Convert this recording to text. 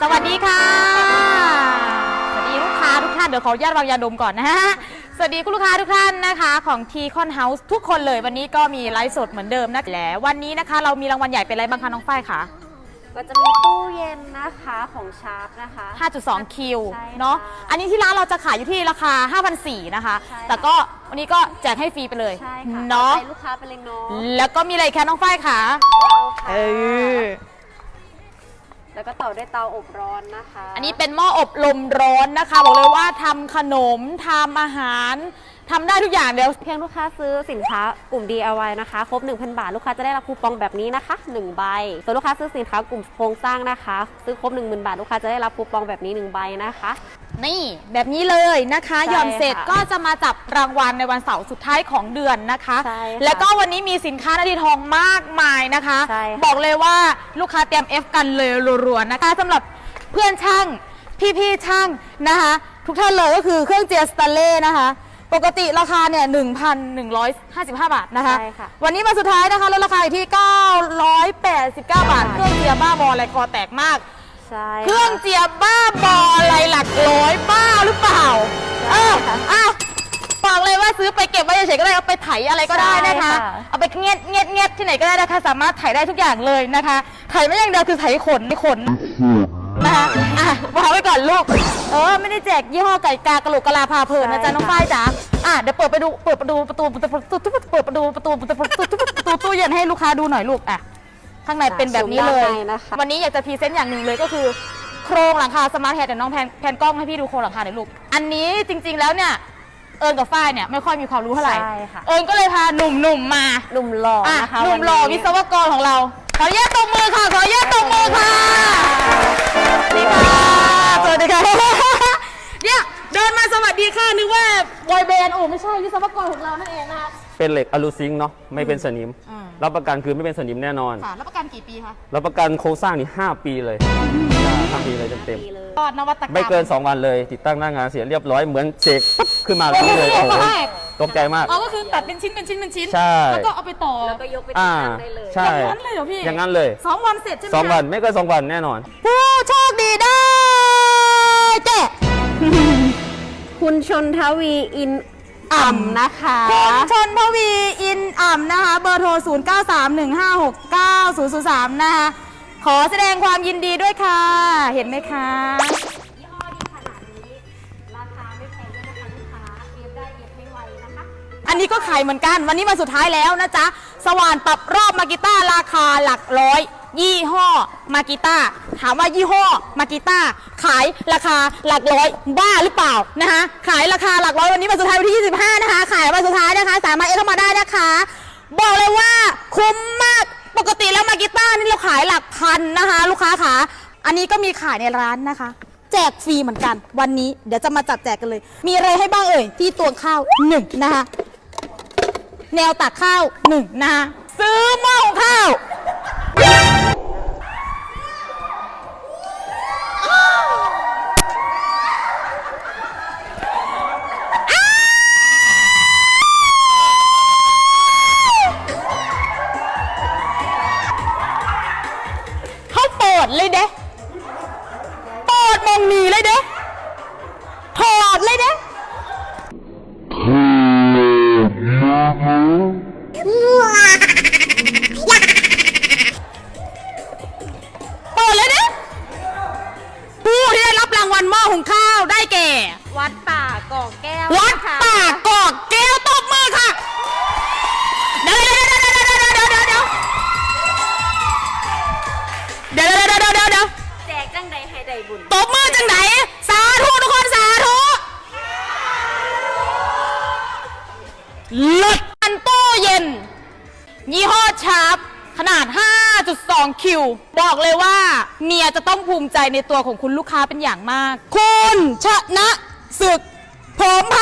สวัสดีค่ะ สวัสดีลูกค้าทุกท่านเดี๋ยวขออนุญาตวางยาดมก่อนนะฮะ สวัสดีคุณลูกค้าทุกท่านนะคะ ของทีคอนเฮาส์ทุกคนเลยวันนี้ก็มีไลฟ์สดเหมือนเดิมนะและวันนี้นะคะ เรามีรางวัลใหญ่เป็นอะไรบ้างคะน้องฝ้ายคะ ก็จะมีตู้เย็นนะคะของชาร์ปนะคะ 5.2 คิวใช่ค่ะเนาะอันนี้ที่ร้านเราจะขายอยู่ที่ราคา 5,400นะคะ ใช่ค่ะ แต่ก็วันนี้ก็แจกให้ฟรีไปเลยใช่ค่ะเนาะ ใจลูกค้าไปเลยเนาะแล้วก็มีอะไรอีกคะน้องฝ้ายคะ เราค่ะเออ แล้วก็ต่อด้วยเตาอบร้อนนะคะ อันนี้เป็นหม้ออบลมร้อนนะคะ บอกเลยว่าทำขนมทำอาหารทำได้ทุกอย่างเดี๋ยว เพียงลูกค้าซื้อสินค้ากลุ่ม DIY นะคะ ครบ 1,000 บาท ลูกค้าจะได้รับคูปองแบบนี้นะคะ1ใบส่วนลูกค้าซื้อสินค้ากลุ่มโครงสร้างนะคะ ซื้อครบ 10,000 บาท ลูกค้าจะได้รับคูปองแบบนี้1ใบนะคะ นี่แบบนี้เลยนะคะใช่หย่อนเสร็จค่ะก็จะมาจับรางวัลในวันเสาร์สุดท้ายของเดือนนะคะ ใช่ค่ะแล้วก็วันนี้มีสินค้านาทีทองมากมายนะคะ ใช่ค่ะ บอกเลยว่าลูกค้าเตรียม F กันเลยรัวๆนะคะสำหรับเพื่อนช่างพี่ๆช่างนะคะ ทุกท่านเลยก็คือเครื่องเจียสตาเล่นะคะ ปกติราคาเนี่ย1,155 บาทนะคะ ใช่ค่ะ วันนี้มาสุดท้ายนะคะลดราคาอยู่ที่ 989 บาท เครื่องเจียบ้าบออะไรคอแตกมาก ใช่เครื่องเจียบบ้าบออะไรหลักร้อยบ้าหรือเปล่าใช่เออค่ะอ้าวบอกเลยว่าซื้อไปเก็บไว้เฉยๆก็ได้เอาไปไถอะไรก็ได้นะคะ ใช่ค่ะ เอาไปเงียดเงียดเงียดที่ไหนก็ได้นะคะ สามารถไถได้ทุกอย่างเลยนะคะไถไม่อย่างเดียวคือไถขนขน นะคะอะวางไว้ก่อนลูก เออ ไม่ได้แจกยี่ห้อไก่กากระโหลกกะลาพาเพลินนะจ๊ะน้องฝ้ายจ๋า อะเดี๋ยวเปิดไปดูเปิดประตูประตูประตูประตูเปิดประตูประตูประตูประตูประตูตู้เย็นให้ลูกค้าดูหน่อยลูกอะข้างในเป็นแบบนี้เลยซูมด้านในนะคะวันนี้อยากจะพรีเซนต์อย่างหนึ่งเลยก็คือ โครงหลังคาสมาร์ทแฮดเดี๋ยวน้องแพนแพนกล้องให้พี่ดูโครงหลังคาหน่อยลูก อันนี้จริง ๆแล้วเนี่ยเอิญกับฝ้ายเนี่ยไม่ค่อยมีความรู้เท่าไหร่ใช่ค่ะเอิญก็เลยพาหนุ่มๆมาหนุ่มหล่ออะนะคะหนุ่มหล่อวันวินี้ศวกรของเรา ขออนุญาตตบมือค่ะ ขออนุญาตตบมือค่ะสวัสดีค่ะสวัสดีค่ะเนี่ยเดินมาสวัสดีค่ะนึกว่า บอยแบนด์โอ้ไม่ใช่วิศวกรของเรานั่นเองนะคะ เป็นเหล็กอะลูซิงค์เนาะไม่เป็นสนิม อืม รับประกันคือไม่เป็นสนิมแน่นอน ค่ะรับประกันกี่ปีคะรับประกันโครงสร้างนี่5ปีเลยห้าปีเลยเต็มดีเลย ยอดนวัตกรรมๆไม่เกิน 2 วันเลย ติดตั้งหน้างานเสียเรียบร้อยเหมือนเสกปุ๊บขึ้นมาแบบนี้เลยโอ้โอ้โหโหตกใจมาก อ๋อก็คือตัดเป็นชิ้นเป็นชิ้นเป็นชิ้น ใช่ แล้วก็เอาไปต่อแล้วก็ยกไปติดอ่าตั้งได้เลย ใช่อย่างนั้นเลยเหรอพี่อย่างนั้นเลยสองวันเสร็จใช่ไหมสองคะ วันไม่เกินสองวันแน่นอน ผู้โชคดีได้แก่ คุณชนทวีอินอ่ำนะคะ คุณชนพวีอินอ่ำนะคะ เบอร์โทร 0 9 3 1 5 6 9 0 0 3 นะคะ ขอแสดงความยินดีด้วยค่ะ เห็นไหมคะยี่ห้อดีขนาดนี้ ราคาไม่แพงด้วยนะคะลูกค้าเย็บได้เย็บให้ไวนะคะ อันนี้ก็ขายเหมือนกัน วันนี้มาสุดท้ายแล้วนะจ๊ะ สว่านปรับรอบมากิต้าราคา หลักร้อย ยี่ห้อมากิต้าถามว่ายี่ห้อมากิต้าขายราคาหลักร้อยบ้าหรือเปล่านะคะขายราคาหลักร้อยวันนี้มาสุดท้ายวันที่ 25 นะคะ ขายวันสุดท้ายนะคะสามารถเอ็เข้ามาได้นะคะ บอกเลยว่าคุ้มมากปกติแล้วมากิต้านี่เราขายหลักพันนะคะ ลูกค้าขาอันนี้ก็มีขายในร้านนะคะแจกฟรีเหมือนกัน วันนี้เดี๋ยวจะมาจับแจกกันเลย มีอะไรให้บ้างเอ่ย ที่ตวงข้าวหนึ่งนะคะ แนวตักข้าวหนึ่งนะคะซื้อหม้อหุงข้าว เขาเปิดเลยเด้เปิดมองหนีเลยเด้ถอดเลยเด้เปิดเลยเด้ผู้ที่ได้รับรางวัลหม้อหุงข้าวได้แก่ วัดป่ากอกแก้ววัดนะคะ ได้บุญตบมือจังไหนสาธุทุกคนสาธุเลิศอันตู้เย็น ยี่ห้อชาร์ปขนาด 5.2 คิว บอกเลยว่า เมียจะต้องภูมิใจในตัวของคุณลูกค้าเป็นอย่างมาก คุณชนะศึกผมพั